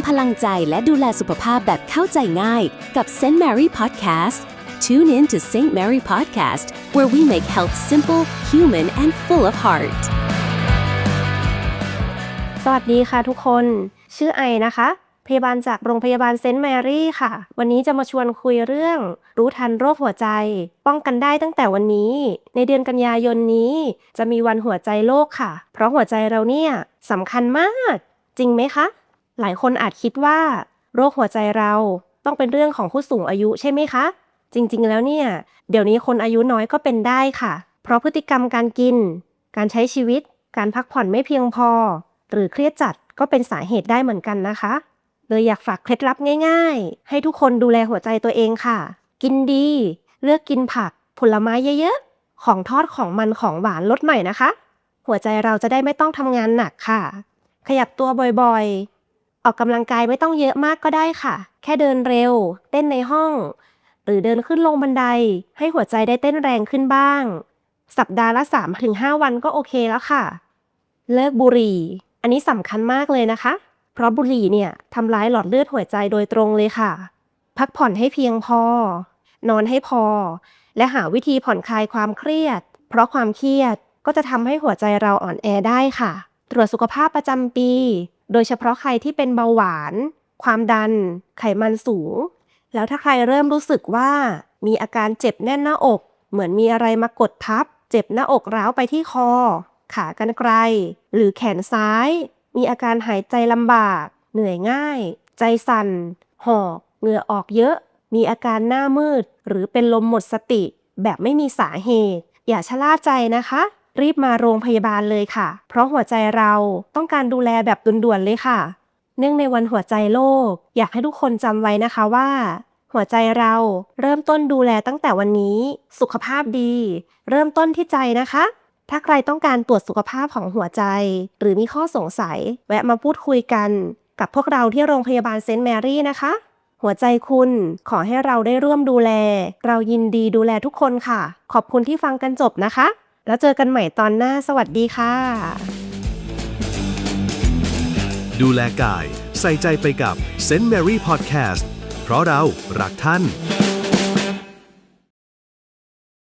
มพลังใจและดูแลสุขภาพแบบเข้าใจง่ายกับ St. Mary Podcast Tune in to St. Mary Podcast where we make health simple, human and full of heart สวัสดีค่ะทุกคน ชื่อไอนะคะ พยาบาลจากโรงพยาบาลเซนต์แมรี่ค่ะ วันนี้จะมาชวนคุยเรื่อง รู้ทันโรคหัวใจ ป้องกันได้ตั้งแต่วันนี้ ในเดือนกันยายนนี้ จะมีวันหัวใจโลกค่ะ เพราะหัวใจเราเนี่ยสำคัญมาก จริงไหมคะ หลายคนอาจคิดว่า โรคหัวใจเราต้องเป็นเรื่องของผู้สูงอายุใช่ไหมคะ จริงๆ แล้วเนี่ย เดี๋ยวนี้คนอายุน้อยก็เป็นได้ค่ะ เพราะพฤติกรรมการกิน การใช้ชีวิต การพักผ่อนไม่เพียงพอ หรือเครียดจัดก็เป็นสาเหตุได้เหมือนกันนะคะ เลยอยากฝากเคล็ดลับง่ายๆ ให้ทุกคนดูแลหัวใจตัวเองค่ะ กินดี เลือกกินผัก ผลไม้เยอะๆ ของทอดของมันของหวานลดใหม่นะคะ หัวใจเราจะได้ไม่ต้องทำงานหนักค่ะ ขยับตัวบ่อยๆ ออกกำลังกายไม่ต้องเยอะมากก็ได้ค่ะ แค่เดินเร็ว เต้นในห้อง หรือเดินขึ้นลงบันได ให้หัวใจได้เต้นแรงขึ้นบ้าง สัปดาห์ละ 3-5 วันก็โอเคแล้วค่ะ เลิกบุหรี่ อันนี้สำคัญมากเลยนะคะ เพราะบุหรี่เนี่ยทำร้ายหลอดเลือดหัวใจโดยตรงเลยค่ะ พักผ่อนให้เพียงพอ นอนให้พอ และหาวิธีผ่อนคลายความเครียด เพราะความเครียดก็จะทำให้หัวใจเราอ่อนแอได้ค่ะ ตรวจสุขภาพประจำปี โดยเฉพาะใครที่เป็นเบาหวาน ความดัน ไขมันสูง แล้วถ้าใครเริ่มรู้สึกว่า มีอาการเจ็บแน่นหน้าอก เหมือนมีอะไรมากดทับ เจ็บหน้าอกร้าวไปที่คอ ขากรรไกร หรือแขนซ้าย มีอาการหายใจลำบาก เหนื่อยง่าย ใจสั่น หอบ เหงื่อออกเยอะ มีอาการหน้ามืด หรือเป็นลมหมดสติ แบบไม่มีสาเหตุ อย่าชะล่าใจนะคะ รีบมาโรงพยาบาลเลยค่ะ เพราะหัวใจเราต้องการดูแลแบบด่วนๆเลยค่ะ เนื่องในวันหัวใจโลก อยากให้ทุกคนจำไว้นะคะว่า หัวใจเราเริ่มต้นดูแลตั้งแต่วันนี้ สุขภาพดี เริ่มต้นที่ใจนะคะ ถ้าใครต้องการตรวจสุขภาพของหัวใจ หรือมีข้อสงสัย แวะมาพูดคุยกัน กับพวกเราที่โรงพยาบาลเซนต์แมรี่นะคะ หัวใจคุณขอให้เราได้ร่วมดูแล เรายินดีดูแลทุกคนค่ะ ขอบคุณที่ฟังกันจบนะคะ แล้วเจอกันใหม่ตอนหน้าสวัสดีค่ะ ดูแลกาย ใส่ใจไปกับ St. Mary Podcast เพราะเรารักท่าน